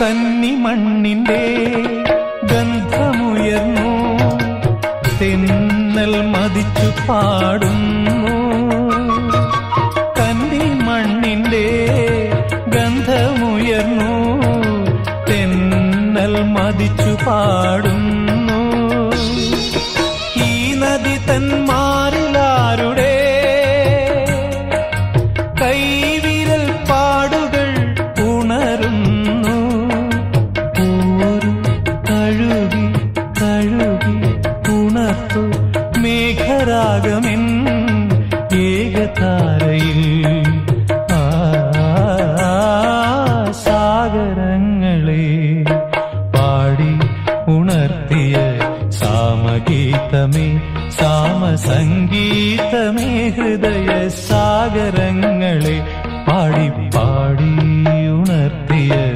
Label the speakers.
Speaker 1: കന്നിമണ്ണിന്റെ ഗന്ധമുയർന്നു തെന്നൽ മതിച്ചു പാടുന്നു. കന്നിമണ്ണിന്റെ ഗന്ധമുയർന്നു തെന്നൽ മതിച്ചു പാടുന്നു. ഈ നദി തന്മാരിലാരുടെ കൈവിരൽ മേഘരാഗമെൻ ഏകതാരയിൽ. സാഗരങ്ങളെ പാടി ഉണർത്തിയ സാമഗീതമേ സാമസംഗീതമേ ഹൃദയ സാഗരങ്ങളെ